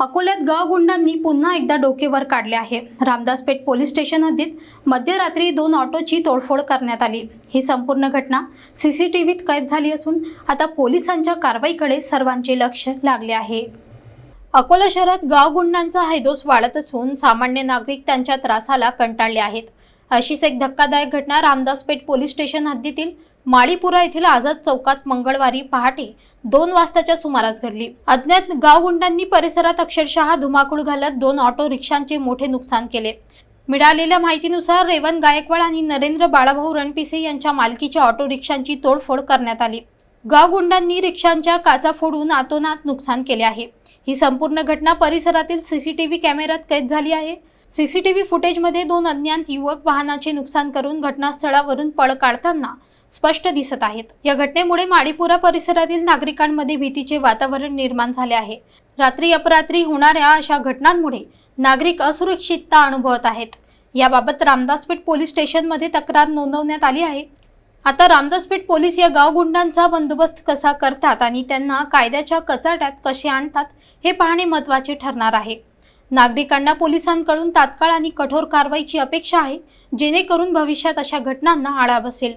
अकोल्यात गावगुंडांनी पुन्हा एकदा डोकेवर काढले आहे. रामदासपेठ पोलीस स्टेशन हद्दीत मध्यरात्री दोन ऑटोची तोडफोड करण्यात आली. ही संपूर्ण घटना सीसीटीव्हीत कैद झाली असून आता पोलिसांच्या कारवाईकडे सर्वांचे लक्ष लागले आहे. अकोला शहरात गावगुंडांचा हैदोस वाढत असून सामान्य नागरिक त्यांच्या त्रासाला कंटाळले आहेत. अशीच एक धक्कादायक घटना रामदासपेठ पोलीस स्टेशन हद्दीतील माळीपुरा येथील आझाद चौकात मंगळवारी पहाटे दोन वाजताच्या सुमारास घडली. अज्ञात गावगुंडांनी परिसरात अक्षरशः धुमाकूळ घालत दोन ऑटो रिक्षांचे मोठे नुकसान केले. मिळालेल्या माहितीनुसार रेवण गायकवाड आणि नरेंद्र बाळाभाऊ रणपिसे यांच्या मालकीच्या ऑटो रिक्षांची तोडफोड करण्यात आली. गावगुंडांनी रिक्षांच्या काचा फोडून आतोनात नुकसान केले आहे. ही संपूर्ण घटना परिसरातील सीसीटीव्ही कॅमेऱ्यात कैद झाली आहे. सीसीटीव्ही फुटेजमध्ये दोन अज्ञात युवक वाहनाचे नुकसान करून घटनास्थळावरून पळ काढताना स्पष्ट दिसत आहेत. या घटनेमुळे माडीपुरा परिसरातील नागरिकांमध्ये भीतीचे वातावरण निर्माण झाले आहे. रात्री अपरात्री होणाऱ्या अशा घटनांमुळे नागरिक असुरक्षितता अनुभवत आहेत. याबाबत रामदासपेठ पोलीस स्टेशनमध्ये तक्रार नोंदवण्यात आली आहे. आता रामदासपेठ पोलीस या गावगुंडांचा बंदोबस्त कसा करतात आणि त्यांना कायद्याच्या कचाट्यात कसे आणतात हे पाहणे महत्त्वाचे ठरणार आहे. नागरिकांना पोलिसांकडून तात्काळ आणि कठोर कारवाईची अपेक्षा आहे जेणेकरून भविष्यात अशा घटनांना आळा बसेल.